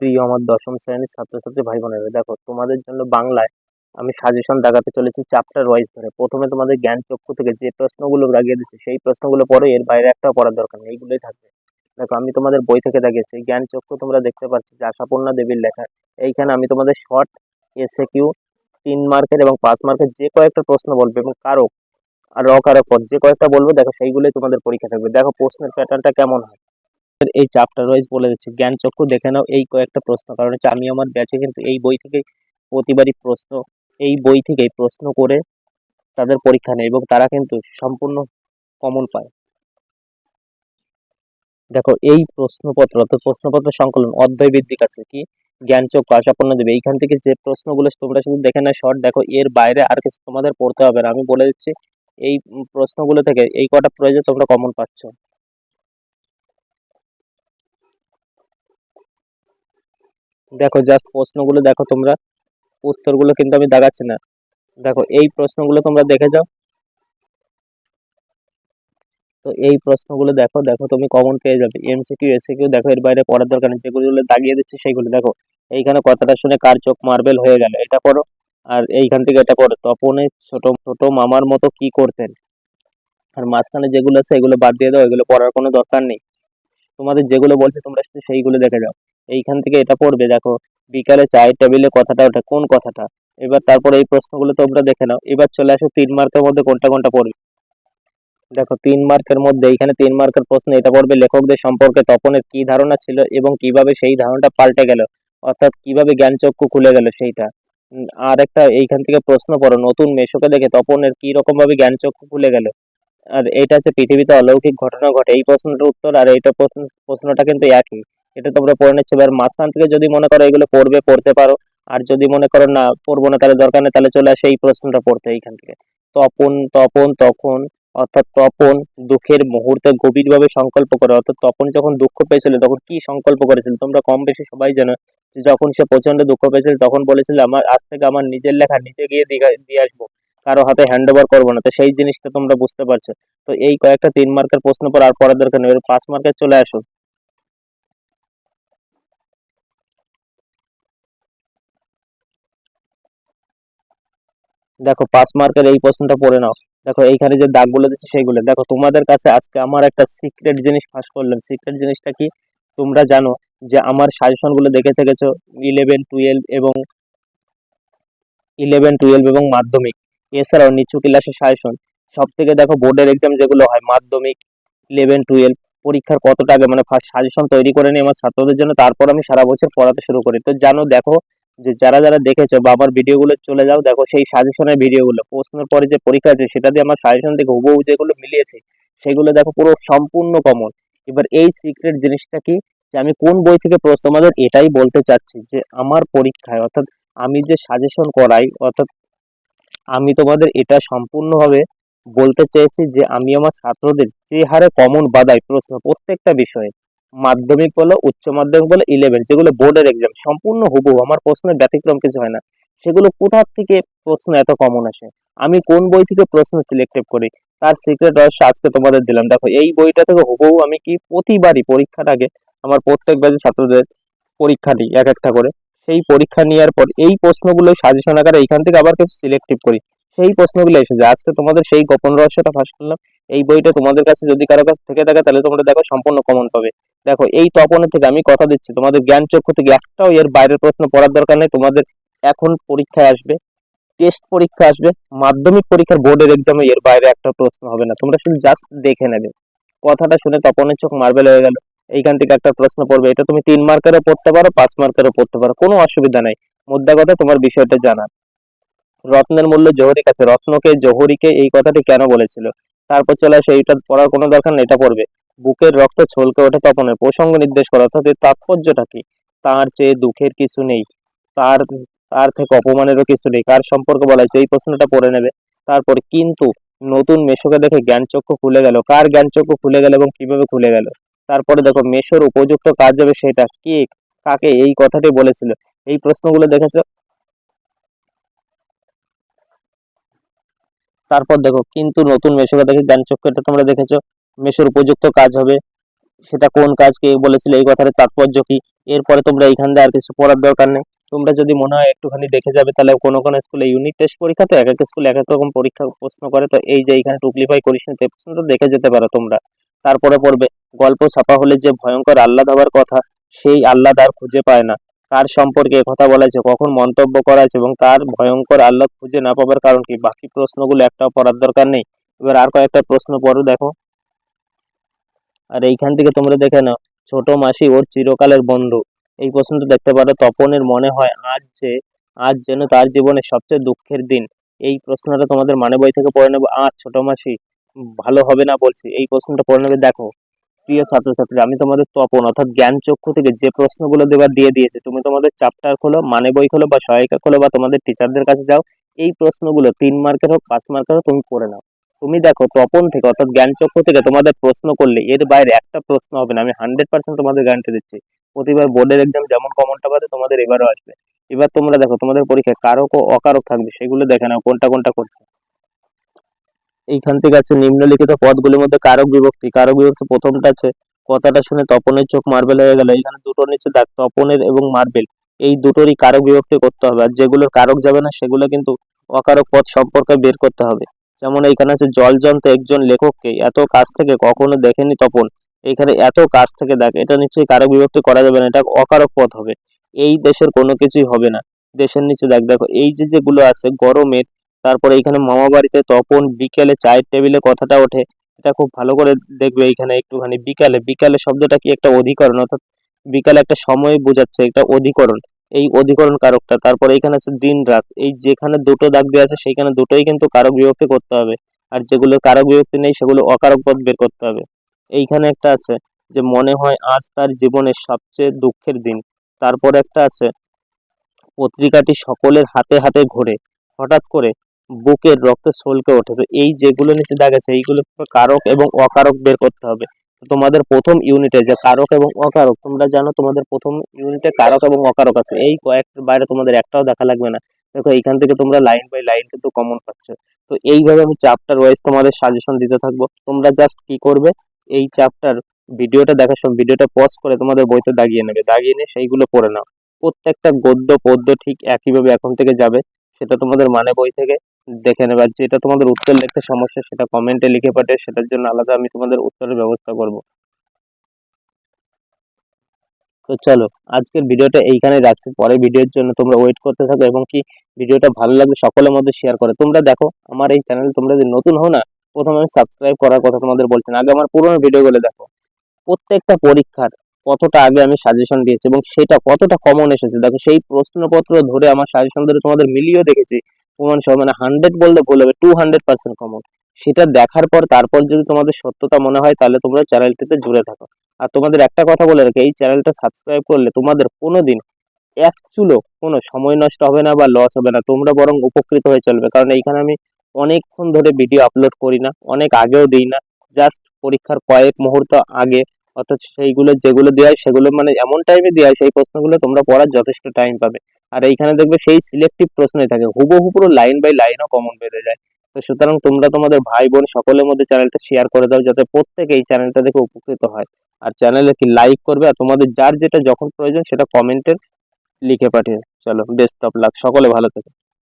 প্রিয় আমার দশম শ্রেণির ছাত্রছাত্রী ভাই বোনেরা। দেখো, তোমাদের জন্য বাংলায় আমি সাজেশন দেখাতে চলেছি চ্যাপ্টার ওয়াইজ ধরে। প্রথমে তোমাদের জ্ঞান চক্ষু থেকে যে প্রশ্নগুলো দাগিয়ে দিচ্ছে, সেই প্রশ্নগুলো পড়ো এর বাইরে একটা পড়ার দরকার নেই, এইগুলোই থাকবে। দেখো, আমি তোমাদের বই থেকে দাগিয়েছি জ্ঞান চক্ষু তোমরা দেখতে পাচ্ছ যে আশাপূর্ণা দেবীর লেখা। এইখানে আমি তোমাদের শর্ট এসে কিউ তিন মার্কের এবং পাঁচ মার্কের যে কয়েকটা প্রশ্ন বলবে এবং কারক আর র কারক পদ যে কয়েকটা বলব, দেখো, সেইগুলোই তোমাদের পরীক্ষা থাকবে। দেখো, প্রশ্নের প্যাটার্নটা কেমন হয়? এই চ্যাপ্টার ওয়াইজ বলে দিচ্ছি। জ্ঞান চক্ষু দেখে নাও, এই কয়েকটা প্রশ্ন। কারণ হচ্ছে আমি আমার ব্যাচে কিন্তু এই বই থেকে প্রতিবারই প্রশ্ন, এই বই থেকেই প্রশ্ন করে তাদের পরীক্ষা নেয় এবং তারা কিন্তু সম্পূর্ণ কমন পায়। দেখো, এই প্রশ্নপত্র অর্থাৎ প্রশ্নপত্র সংকলন, অধ্যায় বৃদ্ধিক আছে কি? জ্ঞান চক্ষু আশাপূর্ণ দেবে। এইখান থেকে যে প্রশ্নগুলো তোমরা শুধু দেখে না শর্ট দেখো, এর বাইরে আর কিছু তোমাদের পড়তে হবে না। আমি বলে দিচ্ছি, এই প্রশ্নগুলো থেকে এই কটা প্রয়োজন তোমরা কমন পাচ্ছ। দেখো জাস্ট প্রশ্নগুলো দেখো তোমরা। উত্তরগুলো কিন্তু আমি দাগাচ্ছি না। দেখো, এই প্রশ্নগুলো তোমরা দেখে যাও। তো এই প্রশ্নগুলো দেখো দেখো তুমি কমন পেয়ে যাবে। এমসিকিউ এসিকিউ দেখো, এর বাইরে পড়ার দরকার নেই। যেগুলো দাগিয়ে দিচ্ছি সেইগুলো। দেখো, এইখানে কথাটা শুনে কার চোখ মার্বেল হয়ে গেল? এটা পড়ো। আর এইখান থেকে এটা পড়ো। তপনে ছোট ছোট মামার মতো কি করতেন? আর মাঝখানে যেগুলো আছে, এগুলো বাদ দিয়ে দাও। এগুলো পড়ার কোনো দরকার নেই। তোমাদের যেগুলো বলছে, তোমরা সেইগুলো দেখে যাও। এইখান থেকে এটা পড়বে দেখো। বিকালে চায়ের টেবিলে কথাটা ওঠে, কোন কথাটা? এবার তারপরে এই প্রশ্নগুলো তোমরা দেখে নাও। এবার চলে আসো তিন মার্কের মধ্যে কোনটা কোনটা পড়বে। দেখো, তিন মার্কের মধ্যে এখানে তিন মার্কের প্রশ্ন এটা পড়বে, লেখকদের সম্পর্কে তপনের কি ধারণা ছিল এবং কীভাবে সেই ধারণাটা পাল্টে গেল? অর্থাৎ কীভাবে জ্ঞানচক্ষু খুলে গেল সেইটা? আর একটা এইখান থেকে প্রশ্ন পড়ো, নতুন মেশোকে দেখে তপনের কি রকম ভাবে জ্ঞানচক্ষু খুলে গেল? আর এটা হচ্ছে পৃথিবীতে অলৌকিক ঘটনা ঘটে। এই প্রশ্নটার উত্তর আর এইটা প্রশ্ন, প্রশ্নটা কিন্তু একই। এটা তোমরা পড়ে নিচ্ছ। এবার মাঝখান থেকে যদি মনে করো এগুলো পড়বে, পড়তে পারো। আর যদি মনে করো না, পড়ব না, তাহলে দরকার নেই, তাহলে চলে আসে এই প্রশ্নটা পড়তে এইখান থেকে। তপন তপন, তখন, অর্থাৎ তপন দুঃখের মুহূর্তে গভীরভাবে সংকল্প করে। অর্থাৎ তপন যখন দুঃখ পেয়েছিল, তখন কি সংকল্প করেছিল? তোমরা কম বেশি সবাই জানো যখন সে প্রচণ্ড দুঃখ পেয়েছিল, তখন বলেছিল, আমার, আজ থেকে আমার নিজের লেখা নিজে গিয়ে দিয়ে আসব। কারও হাতে হ্যান্ড ওভার করব না। তো সেই জিনিসটা তোমরা বুঝতে পারছ। তো এই কয়েকটা তিন মার্কের প্রশ্ন পর আর পড়ার দরকার নেই। পাঁচ মার্কের চলে আসো। দেখো পাঁচ মার্কের এই প্রশ্নটা পড়ে নাও। দেখো, এইখানে যে দাগগুলো দিচ্ছে সেইগুলো। দেখো, তোমাদের কাছে আজকে আমার একটা সিক্রেট জিনিস ফাঁস করলাম। সিক্রেট জিনিসটা কি? তোমরা জানো যে আমার সাজেশনগুলো দেখে থেকেছো ইলেভেন টুয়েলভ এবং ইলেভেন টুয়েলভ এবং মাধ্যমিক। এছাড়াও নিচু ক্লাসের সাজেশন। সব থেকে দেখো বোর্ডের এক্সাম যেগুলো হয়, মাধ্যমিক ইলেভেন টুয়েলভ পরীক্ষার কতটা আগে মানে ফার্স্ট সাজেশন তৈরি করে নিই আমার ছাত্রদের জন্য, তারপর আমি সারা বছর পড়াতে শুরু করি। তো জানো, দেখো যে যারা যারা দেখেছ বা আমার ভিডিওগুলো চলে যাও, দেখো সেই সাজেশনের ভিডিওগুলো প্রশ্নের পরে যে পরীক্ষা আছে, সেটা দিয়ে আমার সাজেশন থেকে হুবহু যেগুলো মিলিয়েছে, সেগুলো দেখো পুরো সম্পূর্ণ কমন এবার এই সিক্রেট জিনিসটা কি? যে আমি কোন বই থেকে প্রশ্ন, তোমাদের এটাই বলতে চাচ্ছি যে আমার পরীক্ষায়, অর্থাৎ আমি যে সাজেশন করাই, অর্থাৎ আমি তোমাদের এটা সম্পূর্ণভাবে বলতে চেয়েছি যে আমি আমার ছাত্রদের যে হারে কমন বাদাই প্রশ্ন প্রত্যেকটা বিষয়ে মাধ্যমিক বলো, উচ্চ মাধ্যমিক বলো ইলেভেন যেগুলো বোর্ডের এক্সাম সম্পূর্ণ হুবহু, আমার প্রশ্নের ব্যতিক্রম কিছু হয় না। সেগুলো কোথা থেকে প্রশ্ন এত কমন আসে? আমি কোন বই থেকে প্রশ্ন সিলেক্টেড করি? তার সিক্রেট রহস্য আজকে তোমাদের দিলাম। দেখো, এই বইটা থেকে হুবহু আমি কি প্রতিবারই পরীক্ষার আগে আমার প্রত্যেক ব্যাচের ছাত্রদের পরীক্ষা দিই, এক একটা করে। সেই পরীক্ষা নেওয়ার পর এই প্রশ্নগুলো সাজেশন আকারে এইখান থেকে আবার কিছু সিলেক্টিভ করি। সেই প্রশ্নগুলো এসেছে আজকে তোমাদের সেই গোপন রহস্যটা ফাঁস করলাম। এই বইটা তোমাদের কাছে যদি কারও কাছে থেকে থাকে, তাহলে তোমরা দেখো সম্পূর্ণ কমন পাবে। দেখো, এই তপনের থেকে আমি কথা দিচ্ছি। তোমাদের জ্ঞান চক্ষু থেকে একটাও এর বাইরের প্রশ্ন পড়ার দরকার নেই। তোমাদের এখন পরীক্ষায় আসবে টেস্ট পরীক্ষা আসবে, মাধ্যমিক পরীক্ষার বোর্ডের এক্সামে এর বাইরে একটা প্রশ্ন হবে না। তোমরা শুধু জাস্ট দেখে নেবে। কথাটা শুনে তপনের চোখ মার্বেল হয়ে গেল। এইখান থেকে একটা প্রশ্ন পড়বে। এটা তুমি তিন মার্কেরও পড়তে পারো, পাঁচ মার্কেরও পড়তে পারো। কোনো অসুবিধা নাই। মুদ্রা কথা, তোমার বিষয়টা জানা রত্নের মূল্য জহরি কাছে। রত্নকে, জহরিকে এই কথাটি কেন বলেছিল? তারপর চলে আসে, এইটা পড়ার কোনো দরকার নেই, এটা পড়বে। বুকের রক্ত ছলকে ওঠে তপনের প্রসঙ্গ নির্দেশ করা অর্থাৎ এর তাৎপর্যটা কি? তার চেয়ে দুঃখের কিছু নেই। তার তার থেকে অপমানেরও কিছু নেই। কার সম্পর্কে বলা হয়েছে? এই প্রশ্নটা পড়ে নেবে। তারপর, কিন্তু নতুন মেশোকে দেখে জ্ঞানচক্ষু খুলে গেল। কার জ্ঞানচক্ষু খুলে গেল এবং কীভাবে খুলে গেল? তারপরে দেখো, মেশোর উপযুক্ত কাজ হবে সেটা। কে, কাকে এই কথাটি বলেছিল? এই প্রশ্নগুলো দেখেছ? তারপর দেখো, কিন্তু নতুন মেশোকে দেখে জ্ঞানচক্ষু এটা তোমরা দেখেছ? মেশোর উপযুক্ত কাজ হবে। সেটা কোন কাজ? কে বলেছিল? এই কথার তাৎপর্য কি? এরপরে তোমরা এইখান দিয়ে আর কিছু পড়ার দরকার নেই। তোমরা যদি মনে হয় একটুখানি দেখে যাবে, তাহলে কোনো কোনো স্কুলে ইউনিট টেস্ট পরীক্ষা তো এক এক স্কুলে এক এক রকম পরীক্ষা প্রশ্ন করে। তো এই যে এইখানে টুকলিফাই করিস না দেখে যেতে পারো তোমরা। তারপরে পড়বে, গল্প ছাপা হলে যে ভয়ঙ্কর আহ্লাদ হওয়ার কথা, সেই আহ্লাদ আর খুঁজে পায় না। কার সম্পর্কে কথা বলা হয়েছে কখন মন্তব্য করা এবং তার ভয়ঙ্কর আহ্লাদ খুঁজে না পাবার কারণ কি? বাকি প্রশ্নগুলো একটাও পড়ার দরকার নেই। এবার আর কয়েকটা প্রশ্ন পড়ো, দেখো। আর এইখান থেকে তোমরা দেখে নাও, ছোট মাসি ওর চিরকালের বন্ধু। এই প্রশ্নটা দেখতে পারো, তপনের মনে হয় আজ যে, আজ যেন তার জীবনে সবচেয়ে দুঃখের দিন। এই প্রশ্নটা তোমাদের মানে বই থেকে পড়ে নেব। আজ ছোট মাসি, ভালো হবে না বলছি। এই প্রশ্নটা পড়ে নেবে, দেখো। প্রিয় ছাত্রছাত্রী, আমি তোমাদের তপন, অর্থাৎ জ্ঞান চক্ষু থেকে যে প্রশ্নগুলো দেবার দিয়ে দিয়েছে, তুমি তোমাদের চ্যাপ্টার খোলো মানে বই খোলো বা সহায়িকা খোলো বা তোমাদের টিচারদের কাছে যাও, এই প্রশ্নগুলো তিন মার্কের হোক, পাঁচ মার্কের হোক, তুমি পড়ে নাও। তুমি দেখো তপন থেকে, অর্থাৎ জ্ঞান চক্ষু থেকে তোমাদের প্রশ্ন করলে, এর বাইরে একটা প্রশ্ন হবে না, আমি হান্ড্রেড পার্সেন্ট তোমাদের গ্যারান্টি দিচ্ছি। প্রতিবার বোর্ডের এক্সাম যেমন কমনটা পাবে তোমাদের এবারও আসবে। এবার তোমরা দেখো, তোমাদের পরীক্ষায় কারক ও অকারক থাকবে, সেগুলো দেখে নাও, কোনটা কোনটা করছে। এইখান থেকে আছে নিম্নলিখিত পদগুলির মধ্যে কারক বিভক্তি। কারক বিভক্তি প্রথমটা আছে, কথাটা শুনে তপনের চোখ মার্বেল হয়ে গেল। এখানে দুটোর নিচে দেখ, তপনের এবং মার্বেল এই দুটোরই কারক বিভক্তি করতে হবে, আর যেগুলোর কারক যাবে না, সেগুলো কিন্তু অকারক পদ সম্পর্কে বের করতে হবে। যেমন এইখানে আছে জল যন্ত্র একজন লেখককে এত কাছ থেকে কখনো দেখেনি তপন। এইখানে এত কাছ থেকে দেখ, এটা নিশ্চয়ই কারক বিভক্তি করা যাবে না, এটা অকারক পদ হবে। এই দেশের কোনো কিছুই হবে না। দেশের নিচে দেখ, দেখো, এই যে যেগুলো আছে, গরমের তারপরে এইখানে মামা বাড়িতে তপন বিকেলে চায়ের টেবিলে কথাটা ওঠে। এটা খুব ভালো করে দেখবে এইখানে একটুখানি বিকালে। বিকালে শব্দটা কি একটা অধিকরণ? অর্থাৎ বিকালে একটা সময় বোঝাচ্ছে একটা অধিকরণ। এই অধিকরণ কারকটা। তারপরে এইখানে আছে দিন রাত। এই যেখানে দুটো দাগ দেওয়া আছে, সেইখানে দুটোই কিন্তু কারক বিভক্তি করতে হবে। আর যেগুলো কারক বিভক্তি নেই, সেগুলো অকারক পদ বের করতে হবে। এইখানে একটা আছে যে মনে হয় আজ তার জীবনের সবচেয়ে দুঃখের দিন। তারপর একটা আছে, পত্রিকাটি সকলের হাতে হাতে ঘোরে। হঠাৎ করে বুকের রক্ত ছলকে ওঠে। তো এই যেগুলো নিচে দাগ আছে, এইগুলো কারক এবং অকারক বের করতে হবে। তোমাদের প্রথম ইউনিটে যে কারক এবং অকারক, তোমরা জানো তোমাদের প্রথম ইউনিটে কারক এবং অকারক আছে। এই কয়েকটার বাইরে তোমাদের একটাও দেখা লাগবে না। দেখো, এইখান থেকে তোমরা লাইন বাই লাইন কিন্তু কমন পাচ্ছ। তো এইভাবে আমি চ্যাপ্টার ওয়াইজ তোমাদের সাজেশন দিতে থাকব। তোমরা জাস্ট কি করবে? এই চ্যাপ্টার ভিডিওটা দেখার সময় ভিডিওটা পজ করে তোমাদের বইতে দাগিয়ে নেবে। দাগিয়ে নিয়ে সেইগুলো পড়ে নাও। প্রত্যেকটা গদ্য, পদ্য ঠিক একইভাবে এখন থেকে যাবে। সেটা তোমাদের মানে বই থেকে। দেখে নেবে। যেটা তোমাদের উত্তর লিখতে সমস্যা, সেটা কমেন্টে লিখে পাঠিয়ে সেটার জন্য আলাদা আমি তোমাদের উত্তরের ব্যবস্থা করব। তো চলো, আজকের ভিডিওটা এইখানে রাখছি। পরের ভিডিওর জন্য তোমরা ওয়েট করতে থাকো এবং কি ভিডিওটা ভালো লাগলে সকলের মধ্যে শেয়ার করে। তোমরা দেখো, আমার এই চ্যানেল তোমরা যদি নতুন হও না, প্রথমে আমি সাবস্ক্রাইব করার কথা তোমাদের বলছি আগে আমার পুরোনো ভিডিওগুলো দেখো। প্রত্যেকটা পরীক্ষার কতটা আগে আমি সাজেশন দিয়েছি এবং সেটা কতটা কমন এসেছে। দেখো, সেই প্রশ্নপত্র ধরে আমার সাজেশন ধরে তোমাদের মিলিয়েও দেখেছি প্রমাণ সহ মানে হান্ড্রেড বললে ভুল হবে টু হান্ড্রেড পার্সেন্ট কমন সেটা দেখার পর, তারপর যদি তোমাদের সত্যতা মনে হয়, তাহলে তোমরা চ্যানেলটিতে জুড়ে থাকো। আর তোমাদের একটা কথা বলে রাখি, এই চ্যানেলটা সাবস্ক্রাইব করলে তোমাদের কোনোদিন এক চুলো কোনো সময় নষ্ট হবে না বা লস হবে না। তোমরা বরং উপকৃত হয়ে চলবে। কারণ এইখানে আমি অনেকক্ষণ ধরে ভিডিও আপলোড করি না, অনেক আগেও দিই না। জাস্ট পরীক্ষার কয়েক মুহূর্ত আগে, অর্থাৎ সেইগুলো যেগুলো দেওয়া হয়, সেগুলো মানে এমন টাইমে দেওয়া হয়, সেই প্রশ্নগুলো তোমরা পড়ার যথেষ্ট টাইম পাবে। আর এইখানে দেখবে সেই সিলেক্টিভ প্রশ্নই থাকে। হুবহু পুরো লাইন বাই লাইনও কমন বেড়ে যায়। তো সুতরাং তোমরা তোমাদের ভাই বোন সকলের মধ্যে চ্যানেলটা শেয়ার করে দাও যাতে প্রত্যেকে এই চ্যানেলটা দেখে উপকৃত হয়। আর চ্যানেলে কি লাইক করবে আর তোমাদের যার যেটা যখন প্রয়োজন সেটা কমেন্টে লিখে পাঠিয়ে। চলো বেস্ট অফ লাক সকলে ভালো থেকো।